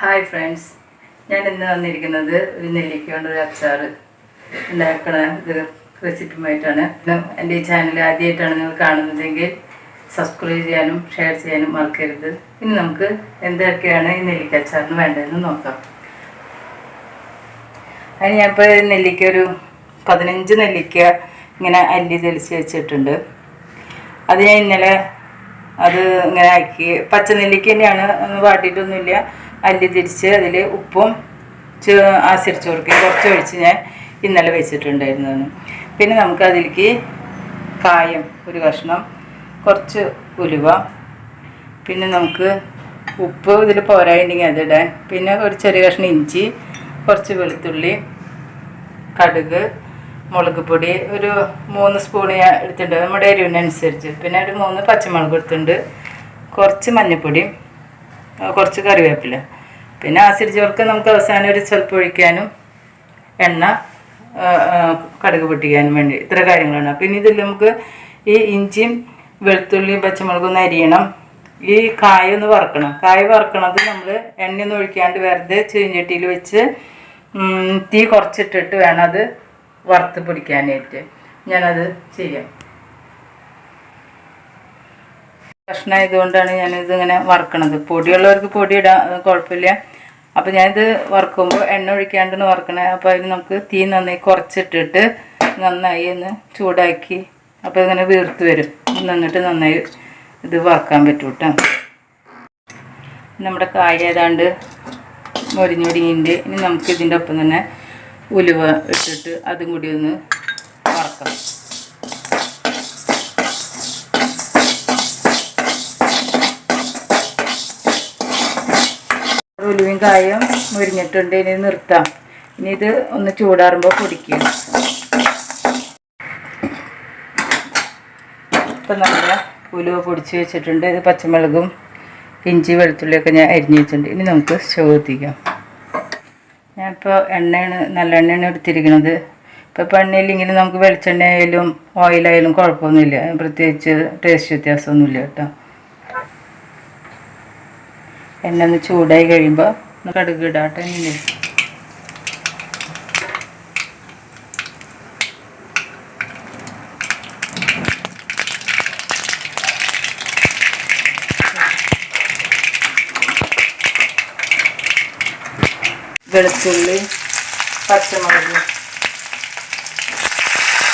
Hi friends ഞാൻ ഇന്ന് വന്നിരിക്കുന്നത് ഒരു നെല്ലിക്ക കൊണ്ട് ഒരു അച്ചാർ ഉണ്ടാക്കണ ഇത് റെസിപ്പിയുമായിട്ടാണ് എന്റെ ഈ ചാനൽ ആദ്യമായിട്ടാണ് നിങ്ങൾ കാണുന്നതെങ്കിൽ സബ്സ്ക്രൈബ് ചെയ്യാനും ഷെയർ ചെയ്യാനും മറക്കരുത്. ഇനി നമുക്ക് എന്തൊക്കെയാണ് ഈ നെല്ലിക്ക അച്ചാറിന് വേണ്ടതെന്ന് നോക്കാം. അതിന് ഞാനിപ്പോൾ നെല്ലിക്ക ഒരു പതിനഞ്ച് നെല്ലിക്ക ഇങ്ങനെ അല്ലി തെളിച്ച് വെച്ചിട്ടുണ്ട്. അത് ഞാൻ ഇന്നലെ അത് ഇങ്ങനെ ആക്കി പച്ച നെല്ലിക്ക തന്നെയാണ് വാട്ടിയിട്ടൊന്നുമില്ല. അല്ലി തിരിച്ച് അതിൽ ഉപ്പും ചെ- ആസിഡ് കൊടുക്കുകയും കുറച്ച് ഒഴിച്ച് ഞാൻ ഇന്നലെ വെച്ചിട്ടുണ്ടായിരുന്നതാണ്. പിന്നെ നമുക്ക് അതിലേക്ക് കായം ഒരു കഷ്ണം കുറച്ച് ഉലുവ പിന്നെ നമുക്ക് ഉപ്പ് ഇതിൽ പോരായിട്ടുണ്ടെങ്കിൽ അതിടാൻ പിന്നെ ഒരു ചെറിയ കഷ്ണം ഇഞ്ചി കുറച്ച് വെളുത്തുള്ളി കടുക് മുളക് പൊടി ഒരു മൂന്ന് സ്പൂൺ ഞാൻ എടുത്തിട്ടുണ്ട്. നമ്മുടെ എരിവിനനുസരിച്ച്. പിന്നെ ഒരു മൂന്ന് പച്ചമുളക് എടുത്തിട്ടുണ്ട്. കുറച്ച് മഞ്ഞൾപ്പൊടി കുറച്ച് കറിവേപ്പില. പിന്നെ ആസിഡ് ചോർക്ക് നമുക്ക് അവസാനം ഒരു സ്വല്പം ഒഴിക്കാനും എണ്ണ കടുക് പൊട്ടിക്കാനും വേണ്ടി ഇത്ര കാര്യങ്ങളാണ്. പിന്നെ ഇതിൽ നമുക്ക് ഈ ഇഞ്ചിയും വെളുത്തുള്ളിയും പച്ചമുളകും അരിയണം. ഈ കായ ഒന്ന് വറക്കണം. കായ വറക്കണത് നമ്മൾ എണ്ണയൊന്നും ഒഴിക്കാണ്ട് വെറുതെ ചീഞ്ചട്ടിയിൽ വെച്ച് തീ കുറച്ചിട്ടിട്ട് വേണം അത് വറുത്ത് പിടിക്കാനായിട്ട്. ഞാനത് ചെയ്യാം. കഷ്ണമായതുകൊണ്ടാണ് ഞാനിത് ഇങ്ങനെ വറക്കണത്. പൊടിയുള്ളവർക്ക് പൊടി ഇടാൻ കുഴപ്പമില്ല. അപ്പോൾ ഞാനിത് വറുക്കുമ്പോൾ എണ്ണ ഒഴിക്കാണ്ടാണ് വറക്കണേ. അപ്പോൾ അതിന് നമുക്ക് തീ നന്നായി കുറച്ചിട്ടിട്ട് നന്നായി ഒന്ന് ചൂടാക്കി അപ്പോൾ ഇങ്ങനെ വീർത്ത് വരും. നിന്നിട്ട് നന്നായി ഇത് വറക്കാൻ പറ്റും കേട്ടോ നമ്മുടെ കായ ഏതാണ്ട് മൊരിഞ്ഞൊടിങ്ങിന്റെ ഇനി നമുക്ക് ഇതിന്റെ ഒപ്പം തന്നെ ഉലുവ ഇട്ടിട്ട് അതും കൂടി ഒന്ന് വറക്കാം കായും മുരിഞ്ഞിട്ടുണ്ട്. ഇനി നിർത്താം. ഇനി ഇത് ഒന്ന് ചൂടാറുമ്പോൾ പൊടിക്കുക ഇപ്പം നമ്മൾ ഉലുവ പൊടിച്ച് വെച്ചിട്ടുണ്ട്. ഇത് പച്ചമുളകും ഇഞ്ചി വെളുത്തുള്ളിയൊക്കെ ഞാൻ അരിഞ്ഞ് വെച്ചിട്ടുണ്ട്. ഇനി നമുക്ക് സ്റ്റവ് എത്തിക്കാം. ഞാനിപ്പോൾ എണ്ണയാണ് നല്ല എണ്ണയാണ് എടുത്തിരിക്കുന്നത്. ഇപ്പോൾ എണ്ണ എണ്ണയില്ലെങ്കിൽ നമുക്ക് വെളിച്ചെണ്ണ ആയാലും ഓയിലായാലും കുഴപ്പമൊന്നുമില്ല. പ്രത്യേകിച്ച് ടേസ്റ്റ് വ്യത്യാസമൊന്നുമില്ല കേട്ടോ. എണ്ണ ഒന്ന് ചൂടായി കഴിയുമ്പോൾ ഒന്ന് കടുക് ഇടാട്ടെ ഇനി വെളുത്തുള്ളി പച്ചമുളക്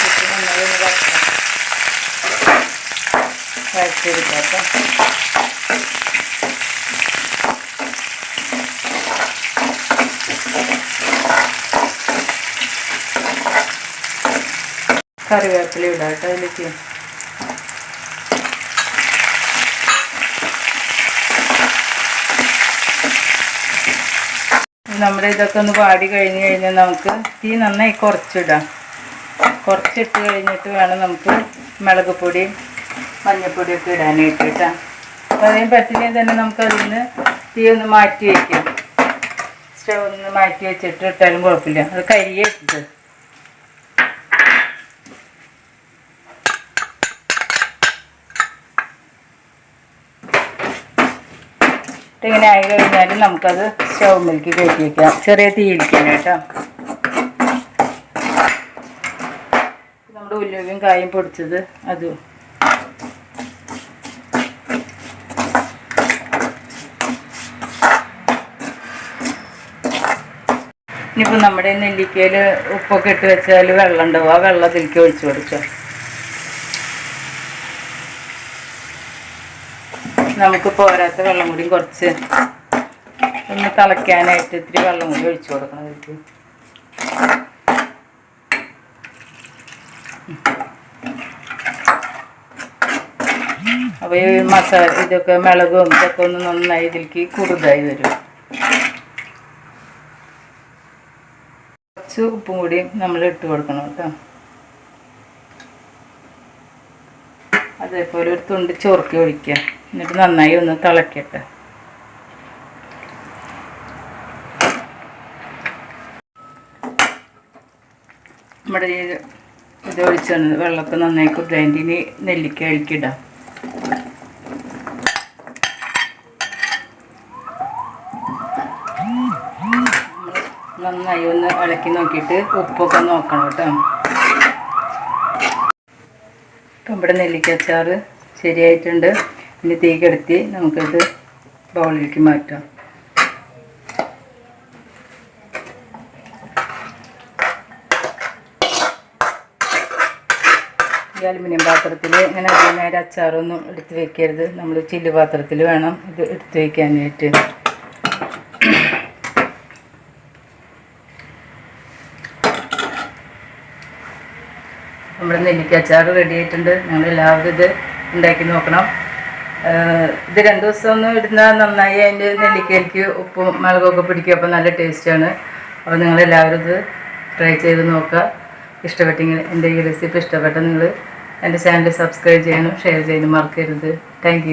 ഇട്ട് നന്നായി ഒന്ന് കറിവേപ്പില ഇടാം കേട്ടോ അതിലേക്ക്. നമ്മുടെ ഇതൊക്കെ ഒന്ന് പാടി കഴിഞ്ഞ് കഴിഞ്ഞാൽ നമുക്ക് തീ നന്നായി കുറച്ചിടാം. കുറച്ചിട്ട് കഴിഞ്ഞിട്ട് വേണം നമുക്ക് മുളക് പൊടിയും മഞ്ഞൾപ്പൊടിയൊക്കെ ഇടാനായിട്ട് കേട്ടോ. അപ്പോൾ അതിന് പറ്റില്ലെങ്കിൽ തന്നെ നമുക്ക് അതിൽ നിന്ന് തീ ഒന്ന് മാറ്റി വയ്ക്കാം. സ്റ്റൗ ഒന്ന് മാറ്റി വെച്ചിട്ട് ഇട്ടാലും കുഴപ്പമില്ല. അത് കരിയെ ഇട്ടത് ഇങ്ങനെ ആയി കഴിഞ്ഞാൽ നമുക്കത് സ്റ്റൗമിലേക്ക് കയറ്റി വയ്ക്കാം ചെറിയ തീയിരിക്കാൻ കേട്ടോ. നമ്മുടെ ഉലുവയും കായും പൊടിച്ചത് അതും. ഇനിയിപ്പോൾ നമ്മുടെ നെല്ലിക്കയിൽ ഉപ്പൊക്കെ ഇട്ട് വെച്ചാൽ വെള്ളം ഉണ്ടാവും. ആ വെള്ളം അതിലേക്ക് ഒഴിച്ചു കൊടുക്കാം. നമുക്ക് പോരാത്ത വെള്ളം കൂടി കുറച്ച് ഒന്ന് തിളയ്ക്കാനായിട്ട് ഇത്തിരി വെള്ളം കൂടി ഒഴിച്ചു കൊടുക്കണം ഇതിലേക്ക് അപ്പോൾ ഈ മസാല ഇതൊക്കെ മിളകും ഇതൊക്കെ ഒന്ന് നന്നായി ഇതിലേക്ക് കുറുതായി വരും. കുറച്ച് ഉപ്പും കൂടി നമ്മൾ ഇട്ട് കൊടുക്കണം കേട്ടോ. അതേപോലെ ഒരു തുണ്ട് ചൊറുക്കി ഒഴിക്കുക. എന്നിട്ട് നന്നായി ഒന്ന് തിളക്കട്ടെ. നമ്മുടെ ഈ ഇത് ഒഴിച്ചാണ് വെള്ളമൊക്കെ നന്നായി കുതിരതിന്റെ ഇനി നെല്ലിക്ക അഴിക്കിടാം. നന്നായി ഒന്ന് ഇളക്കി നോക്കിയിട്ട് ഉപ്പൊക്കെ നോക്കണം കേട്ടോ. ഇപ്പം ഇവിടെ നെല്ലിക്ക അച്ചാറ് ശരിയായിട്ടുണ്ട്. ഇനി തീ കെടുത്തി നമുക്കത് ബൗളിലേക്ക് മാറ്റാം. ഈ അലുമിനിയം പാത്രത്തിൽ ഇങ്ങനെ അധികം നേരം അച്ചാറൊന്നും എടുത്ത് വെക്കരുത്. നമ്മൾ ചില്ല് പാത്രത്തിൽ വേണം ഇത് എടുത്ത് വെക്കാനായിട്ട്. നമ്മുടെ നെല്ലിക്ക അച്ചാർ റെഡി ആയിട്ടുണ്ട്. നിങ്ങൾ എല്ലാവരും ഇത് ഉണ്ടാക്കി നോക്കണം. ഇത് രണ്ട് ദിവസം ഒന്നും ഇടുന്നാൽ നന്നായി അതിന്റെ നെല്ലിക്കയിലേക്ക് ഉപ്പും മുളകൊക്കെ പിടിക്കും. അപ്പോൾ നല്ല ടേസ്റ്റാണ്. അപ്പോൾ നിങ്ങളെല്ലാവരും ഇത് ട്രൈ ചെയ്ത് നോക്കുക. ഇഷ്ടപ്പെട്ടെങ്കിൽ എന്റെ ഈ റെസിപ്പി ഇഷ്ടപ്പെട്ട നിങ്ങൾ എന്റെ ചാനൽ സബ്സ്ക്രൈബ് ചെയ്യാനും ഷെയർ ചെയ്യാനും മറക്കരുത്. താങ്ക്